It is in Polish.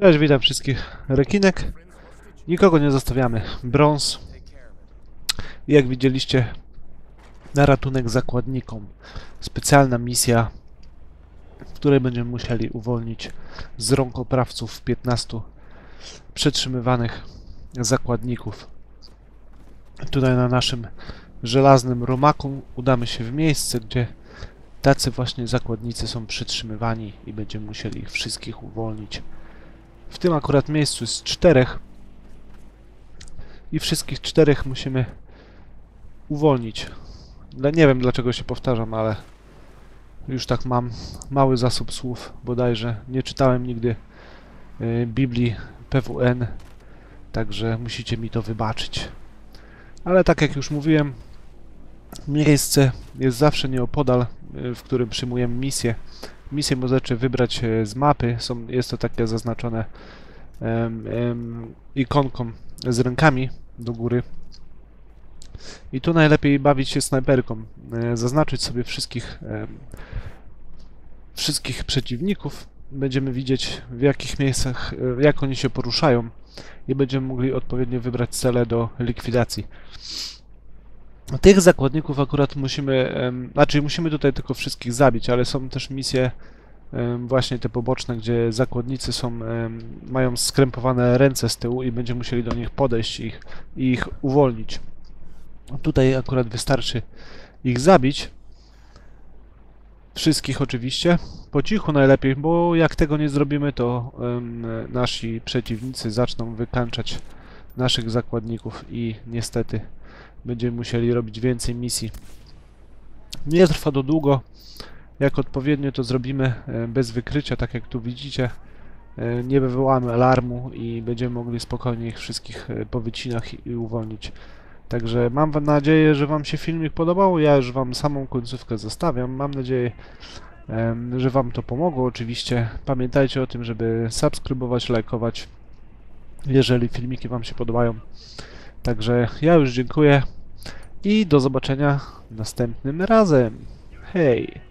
Cześć, witam wszystkich. Rekinek. Nikogo nie zostawiamy. Brąz. Jak widzieliście, na ratunek zakładnikom. Specjalna misja, w której będziemy musieli uwolnić z rąk oprawców 15 przetrzymywanych zakładników. Tutaj na naszym żelaznym romaku udamy się w miejsce, gdzie tacy właśnie zakładnicy są przetrzymywani i będziemy musieli ich wszystkich uwolnić. W tym akurat miejscu jest czterech. I wszystkich czterech musimy uwolnić. Nie wiem dlaczego się powtarzam, ale już tak mam mały zasób słów bodajże. Nie czytałem nigdy y, Biblii PWN, także musicie mi to wybaczyć. Ale tak jak już mówiłem, miejsce jest zawsze nieopodal, y, w którym przyjmujemy misję. Misję możecie wybrać e, z mapy. Są, jest to takie zaznaczone em, em, ikonką z rękami do góry. I tu najlepiej bawić się snajperką. E, Zaznaczyć sobie wszystkich wszystkich przeciwników. Będziemy widzieć w jakich miejscach, e, jak oni się poruszają i będziemy mogli odpowiednio wybrać cele do likwidacji. Tych zakładników akurat musimy, znaczy musimy tutaj tylko wszystkich zabić, ale są też misje właśnie te poboczne, gdzie zakładnicy są, mają skrępowane ręce z tyłu i będziemy musieli do nich podejść i ich, i ich uwolnić. Tutaj akurat wystarczy ich zabić. Wszystkich oczywiście. Po cichu najlepiej, bo jak tego nie zrobimy, to nasi przeciwnicy zaczną wykańczać naszych zakładników i niestety będziemy musieli robić więcej misji. Nie trwa to długo. Jak odpowiednio to zrobimy e, bez wykrycia, tak jak tu widzicie, e, nie wywołamy alarmu i będziemy mogli spokojnie ich wszystkich e, po wycinach i- uwolnić. Także mam nadzieję, że Wam się filmik podobał. Ja już Wam samą końcówkę zostawiam. Mam nadzieję, że Wam to pomogło. Oczywiście pamiętajcie o tym, żeby subskrybować, lajkować, jeżeli filmiki Wam się podobają. Także ja już dziękuję i do zobaczenia następnym razem. Hej!